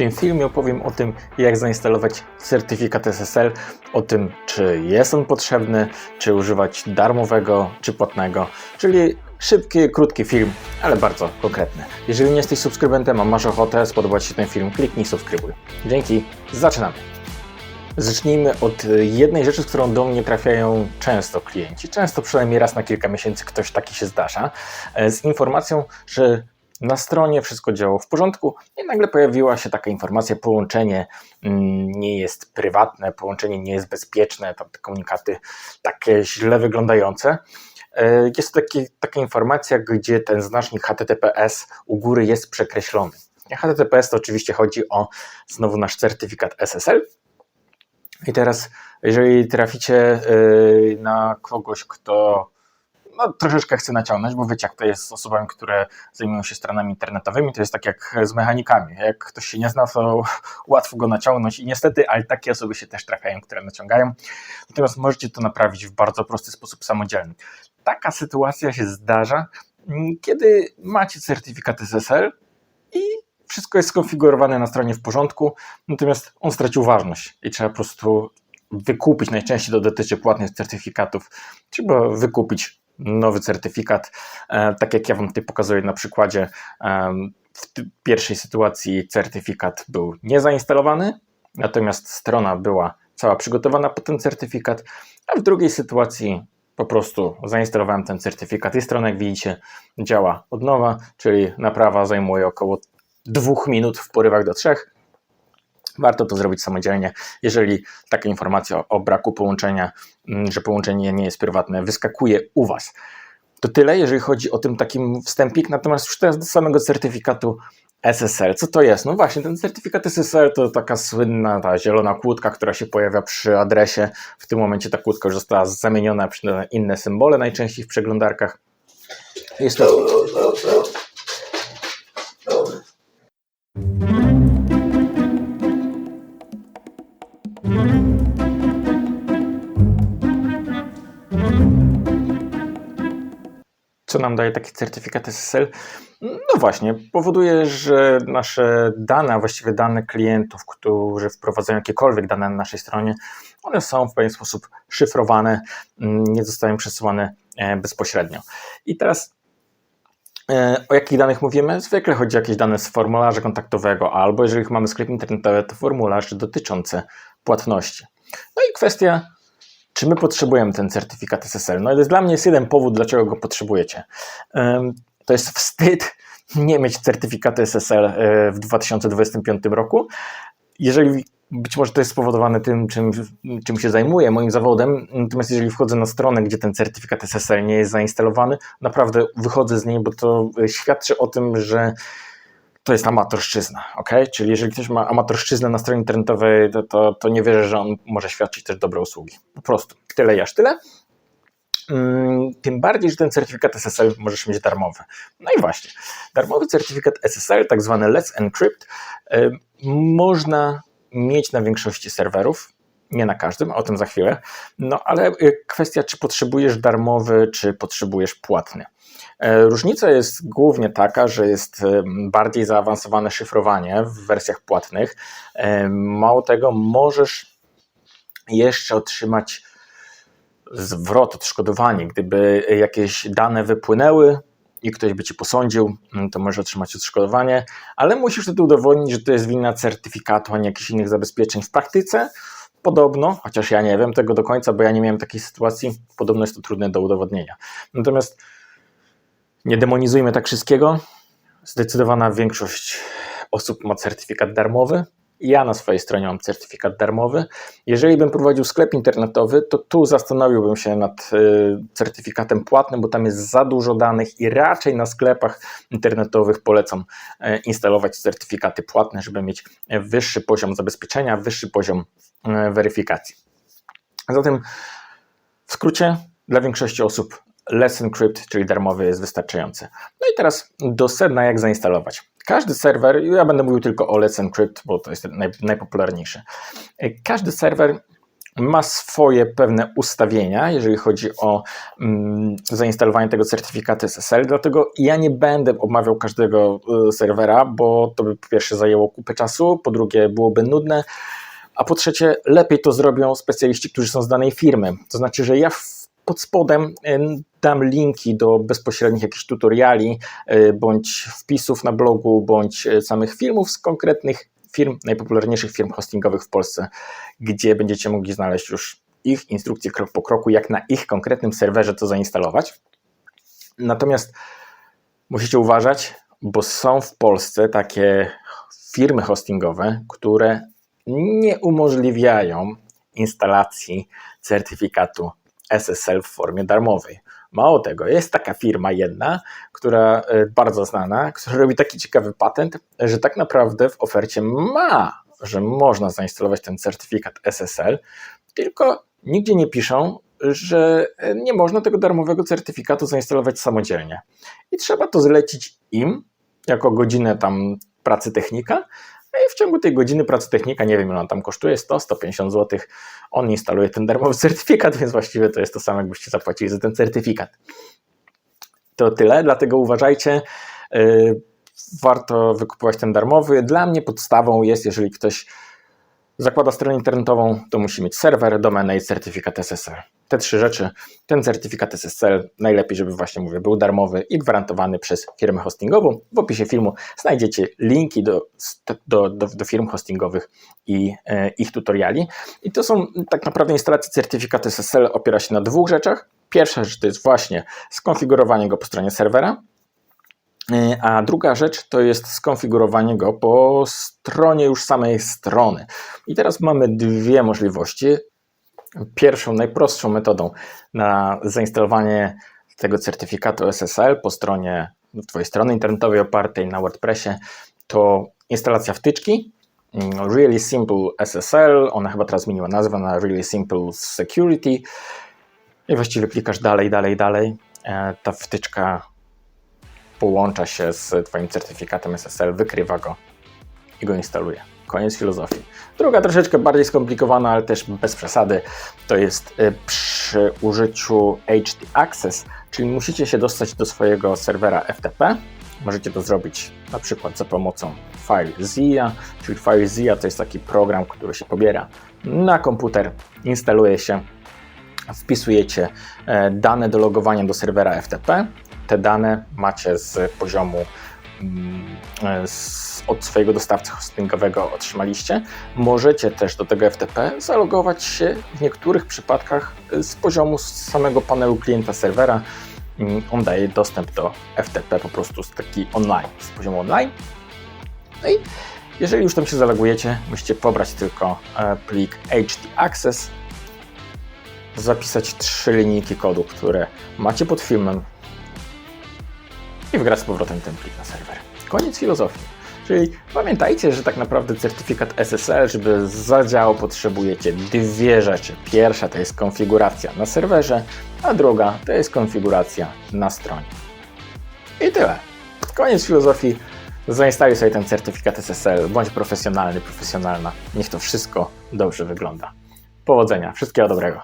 tym filmie opowiem o tym, jak zainstalować certyfikat SSL, o tym, czy jest on potrzebny, czy używać darmowego, czy płatnego, czyli szybki, krótki film, ale bardzo konkretny. Jeżeli nie jesteś subskrybentem, a masz ochotę, spodobać się ten film, kliknij subskrybuj. Dzięki, zaczynamy. Zacznijmy od jednej rzeczy, z którą do mnie trafiają często klienci. Często przynajmniej raz na kilka miesięcy ktoś taki się zdarza, e, z informacją, że na stronie wszystko działało w porządku i nagle pojawiła się taka informacja, połączenie mm, nie jest prywatne, połączenie nie jest bezpieczne, tam te komunikaty takie źle wyglądające. E, jest to taki, taka informacja, gdzie ten znacznik HTTPS u góry jest przekreślony. HTTPS to oczywiście chodzi o znowu nasz certyfikat SSL. I teraz, jeżeli traficie y, na kogoś, kto no, troszeczkę chce naciągnąć, bo wiecie, jak to jest z osobami, które zajmują się stronami internetowymi, to jest tak jak z mechanikami. Jak ktoś się nie zna, to łatwo go naciągnąć i niestety, ale takie osoby się też trafiają, które naciągają. Natomiast możecie to naprawić w bardzo prosty sposób samodzielny. Taka sytuacja się zdarza, mm, kiedy macie certyfikat SSL i wszystko jest skonfigurowane na stronie w porządku, natomiast on stracił ważność i trzeba po prostu wykupić, najczęściej to dotyczy płatnych certyfikatów, trzeba wykupić nowy certyfikat, e, tak jak ja Wam tutaj pokazuję na przykładzie, e, w pierwszej sytuacji certyfikat był niezainstalowany, natomiast strona była cała przygotowana pod ten certyfikat, a w drugiej sytuacji po prostu zainstalowałem ten certyfikat i strona, jak widzicie, działa od nowa, czyli naprawa zajmuje około dwóch minut w porywach do trzech. Warto to zrobić samodzielnie. Jeżeli taka informacja o braku połączenia, mm, że połączenie nie jest prywatne, wyskakuje u Was. To tyle, jeżeli chodzi o tym takim wstępik. Natomiast już teraz do samego certyfikatu SSL. Co to jest? No właśnie, ten certyfikat SSL to taka słynna ta zielona kłódka, która się pojawia przy adresie. W tym momencie ta kłódka już została zamieniona na inne symbole, najczęściej w przeglądarkach. Jest to Co nam daje taki certyfikat SSL? No właśnie, powoduje, że nasze dane, a właściwie dane klientów, którzy wprowadzają jakiekolwiek dane na naszej stronie, one są w pewien sposób szyfrowane, nie zostają przesyłane e, bezpośrednio. I teraz e, o jakich danych mówimy? Zwykle chodzi o jakieś dane z formularza kontaktowego, albo jeżeli mamy sklep internetowy, to formularze dotyczące płatności. No i kwestia czy my potrzebujemy ten certyfikat SSL? No jest dla mnie jest jeden powód, dlaczego go potrzebujecie. To jest wstyd nie mieć certyfikatu SSL e, w 2025 roku. Jeżeli być może to jest spowodowane tym, czym, czym się zajmuję, moim zawodem. Natomiast jeżeli wchodzę na stronę, gdzie ten certyfikat SSL nie jest zainstalowany, naprawdę wychodzę z niej, bo to świadczy o tym, że to jest amatorszczyzna, ok? Czyli jeżeli ktoś ma amatorszczyznę na stronie internetowej, to, to, to nie wierzę, że on może świadczyć też dobre usługi. Po prostu. Tyle jaż tyle. Mm, tym bardziej, że ten certyfikat SSL możesz mieć darmowy. No i właśnie, darmowy certyfikat SSL, tak zwany Let's Encrypt, y, można mieć na większości serwerów, nie na każdym, o tym za chwilę. No ale y, kwestia, czy potrzebujesz darmowy, czy potrzebujesz płatny. E, różnica jest głównie taka, że jest e, bardziej zaawansowane szyfrowanie w wersjach płatnych. E, mało tego, możesz jeszcze otrzymać zwrot, odszkodowanie. Gdyby jakieś dane wypłynęły i ktoś by ci posądził, to możesz otrzymać odszkodowanie, ale musisz wtedy udowodnić, że to jest wina certyfikatu, a nie jakichś innych zabezpieczeń. W praktyce podobno, chociaż ja nie wiem tego do końca, bo ja nie miałem takiej sytuacji, podobno jest to trudne do udowodnienia. Natomiast nie demonizujmy tak wszystkiego. Zdecydowana większość osób ma certyfikat darmowy. Ja na swojej stronie mam certyfikat darmowy. Jeżeli bym prowadził sklep internetowy, to tu zastanowiłbym się nad y, certyfikatem płatnym, bo tam jest za dużo danych i raczej na sklepach internetowych polecam y, instalować certyfikaty płatne, żeby mieć wyższy poziom zabezpieczenia, wyższy poziom y, weryfikacji. Zatem w skrócie, dla większości osób Let's Encrypt, czyli darmowy, jest wystarczający. No i teraz do sedna, jak zainstalować. Każdy serwer, ja będę mówił tylko o Let's Encrypt, bo to jest naj, najpopularniejszy. Każdy serwer ma swoje pewne ustawienia, jeżeli chodzi o mm, zainstalowanie tego certyfikatu SSL, dlatego ja nie będę omawiał każdego y, serwera, bo to by po pierwsze zajęło kupę czasu, po drugie byłoby nudne, a po trzecie lepiej to zrobią specjaliści, którzy są z danej firmy. To znaczy, że ja w, pod spodem dam linki do bezpośrednich jakichś tutoriali, y, bądź wpisów na blogu, bądź y, samych filmów z konkretnych firm, najpopularniejszych firm hostingowych w Polsce, gdzie będziecie mogli znaleźć już ich instrukcje krok po kroku, jak na ich konkretnym serwerze to zainstalować. Natomiast musicie uważać, bo są w Polsce takie firmy hostingowe, które nie umożliwiają instalacji certyfikatu SSL w formie darmowej. Mało tego, jest taka firma jedna, która e, bardzo znana, która robi taki ciekawy patent, że tak naprawdę w ofercie ma, że można zainstalować ten certyfikat SSL, tylko nigdzie nie piszą, że e, nie można tego darmowego certyfikatu zainstalować samodzielnie. I trzeba to zlecić im jako godzinę tam pracy technika, i w ciągu tej godziny pracy technika, nie wiem ile on tam kosztuje, 100-150 zł, on instaluje ten darmowy certyfikat, więc właściwie to jest to samo, jakbyście zapłacili za ten certyfikat. To tyle, dlatego uważajcie, yy, warto wykupować ten darmowy. Dla mnie podstawą jest, jeżeli ktoś zakłada stronę internetową, to musi mieć serwer, domenę i certyfikat SSL. Te trzy rzeczy, ten certyfikat SSL najlepiej, żeby właśnie mówię, był darmowy i gwarantowany przez firmę hostingową. W opisie filmu znajdziecie linki do, do, do, do firm hostingowych i e, ich tutoriali. I to są tak naprawdę instalacje certyfikatu SSL opiera się na dwóch rzeczach. Pierwsza rzecz to jest właśnie skonfigurowanie go po stronie serwera, a druga rzecz to jest skonfigurowanie go po stronie już samej strony. I teraz mamy dwie możliwości. Pierwszą, najprostszą metodą na zainstalowanie tego certyfikatu SSL po stronie Twojej strony internetowej opartej na WordPressie to instalacja wtyczki Really Simple SSL. Ona chyba teraz zmieniła nazwę na Really Simple Security. I właściwie klikasz dalej, dalej, dalej. E, ta wtyczka połącza się z Twoim certyfikatem SSL, wykrywa go i go instaluje. Koniec filozofii. Druga, troszeczkę bardziej skomplikowana, ale też bez przesady, to jest y, przy użyciu HD Access, czyli musicie się dostać do swojego serwera FTP. Możecie to zrobić na przykład za pomocą FileZilla, czyli FileZilla to jest taki program, który się pobiera na komputer, instaluje się, wpisujecie e, dane do logowania do serwera FTP, te dane macie z poziomu mm, z, od swojego dostawcy hostingowego otrzymaliście. Możecie też do tego FTP zalogować się w niektórych przypadkach z poziomu samego panelu klienta serwera. Mm, on daje dostęp do FTP po prostu z taki online, z poziomu online. No i jeżeli już tam się zalogujecie, musicie pobrać tylko e, plik HD Access, zapisać trzy linijki kodu, które macie pod filmem, i wgrać z powrotem ten plik na serwer. Koniec filozofii. Czyli pamiętajcie, że tak naprawdę certyfikat SSL, żeby zadziałał, potrzebujecie dwie rzeczy. Pierwsza to jest konfiguracja na serwerze, a druga to jest konfiguracja na stronie. I tyle. Koniec filozofii. Zainstaluj sobie ten certyfikat SSL, bądź profesjonalny, profesjonalna. Niech to wszystko dobrze wygląda. Powodzenia, wszystkiego dobrego.